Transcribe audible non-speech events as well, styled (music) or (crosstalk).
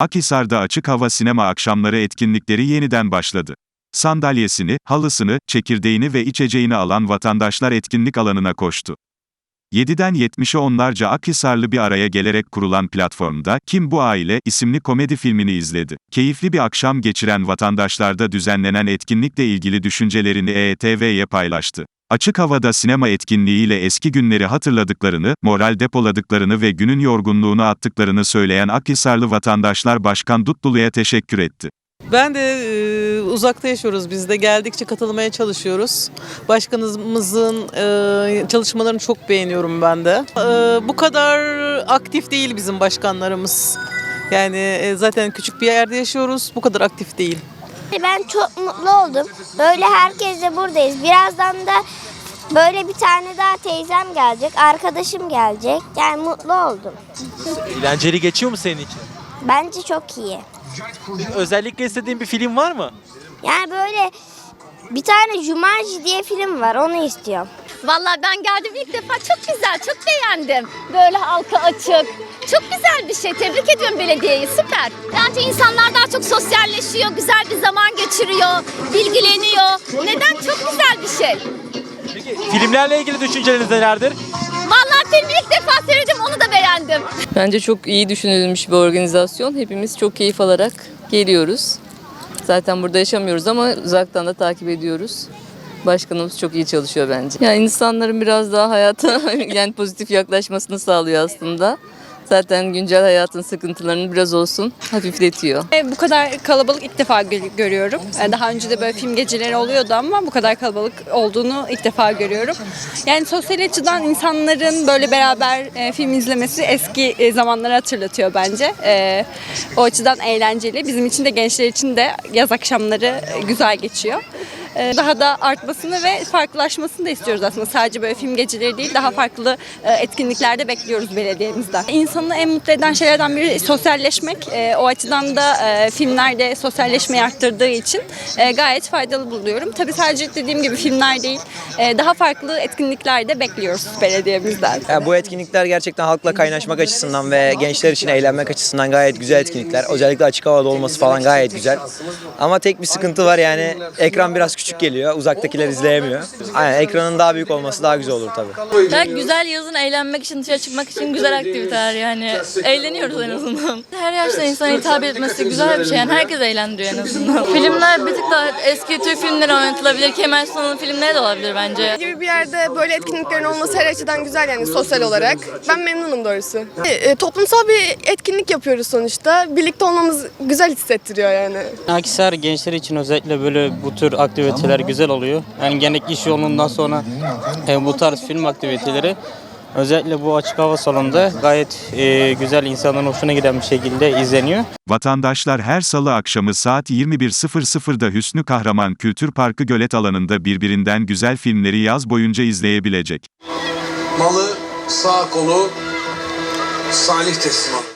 Akhisar'da açık hava sinema akşamları etkinlikleri yeniden başladı. Sandalyesini, halısını, çekirdeğini ve içeceğini alan vatandaşlar etkinlik alanına koştu. 7'den 70'e onlarca Akhisarlı bir araya gelerek kurulan platformda Kim Bu Aile isimli komedi filmini izledi. Keyifli bir akşam geçiren vatandaşlarda düzenlenen etkinlikle ilgili düşüncelerini EETV'ye paylaştı. Açık havada sinema etkinliğiyle eski günleri hatırladıklarını, moral depoladıklarını ve günün yorgunluğunu attıklarını söyleyen Akhisarlı vatandaşlar Başkan Dutlulu'ya teşekkür etti. Ben de e, uzakta yaşıyoruz biz de. Geldikçe katılmaya çalışıyoruz. Başkanımızın e, çalışmalarını çok beğeniyorum ben de. E, bu kadar aktif değil bizim başkanlarımız. Yani e, zaten küçük bir yerde yaşıyoruz. Bu kadar aktif değil. Ben çok mutlu oldum. Böyle herkesle buradayız. Birazdan da böyle bir tane daha teyzem gelecek, arkadaşım gelecek. Yani mutlu oldum. Eğlenceli geçiyor mu senin için? Bence çok iyi. Özellikle istediğin bir film var mı? Yani böyle bir tane Jumanji diye film var. Onu istiyorum. Vallahi ben geldim ilk defa çok güzel, çok beğendim. Böyle halka açık. Çok güzel bir şey. Tebrik ediyorum belediyeyi. Süper. Bence insanlar daha çok sosyalleşiyor, güzel bir zaman geçiriyor, bilgileniyor. Neden? Çok güzel bir şey. Peki filmlerle ilgili düşünceleriniz nelerdir? Vallahi filmi ilk defa seyredim, onu da beğendim. Bence çok iyi düşünülmüş bir organizasyon. Hepimiz çok keyif alarak geliyoruz. Zaten burada yaşamıyoruz ama uzaktan da takip ediyoruz. Başkanımız çok iyi çalışıyor bence. Yani insanların biraz daha hayata (laughs) yani pozitif yaklaşmasını sağlıyor aslında. Zaten güncel hayatın sıkıntılarını biraz olsun hafifletiyor. E, Bu kadar kalabalık ilk defa gö- görüyorum. E, Daha önce de böyle film geceleri oluyordu ama bu kadar kalabalık olduğunu ilk defa görüyorum. Yani sosyal açıdan insanların böyle beraber e, film izlemesi eski e, zamanları hatırlatıyor bence. E, O açıdan eğlenceli. Bizim için de gençler için de yaz akşamları güzel geçiyor. E, Daha da artmasını ve farklılaşmasını da istiyoruz aslında. Sadece böyle film geceleri değil, daha farklı e, etkinliklerde bekliyoruz belediyemizden. İnsanı en mutlu eden şeylerden biri sosyalleşmek. E, O açıdan da e, filmlerde sosyalleşmeyi arttırdığı için gayet faydalı buluyorum. Tabii sadece dediğim gibi filmler değil, daha farklı etkinliklerde bekliyoruz belediyemizden. Ya bu etkinlikler gerçekten halkla kaynaşmak açısından ve gençler için eğlenmek açısından gayet güzel etkinlikler. Özellikle açık havada olması falan gayet güzel. Ama tek bir sıkıntı var yani ekran biraz küçük geliyor. Uzaktakiler izleyemiyor. Aynen ekranın daha büyük olması daha güzel olur tabii. Ya güzel yazın eğlenmek için dışarı çıkmak için güzel aktiviteler yani eğleniyoruz en azından. Her yaşta insana hitap etmesi güzel bir şey yani herkes eğlendiriyor en azından. Filmler bir tık daha eski Türk filmleri oynatılabilir, Kemal Sunal'ın filmleri de olabilir bence. gibi bir yerde böyle etkinliklerin olması her açıdan güzel yani sosyal olarak. Ben memnunum doğrusu. E, e, toplumsal bir etkinlik yapıyoruz sonuçta. Birlikte olmamız güzel hissettiriyor yani. Akhisar gençler için özellikle böyle bu tür aktiviteler güzel oluyor. Yani gene iş yolundan sonra e, bu tarz film aktiviteleri özellikle bu açık hava salonunda gayet e, güzel insanların hoşuna giden bir şekilde izleniyor. Vatandaşlar her salı akşamı saat 21.00'da Hüsnü Kahraman Kültür Parkı Gölet alanında birbirinden güzel filmleri yaz boyunca izleyebilecek. Malı sağ kolu Salih teslim.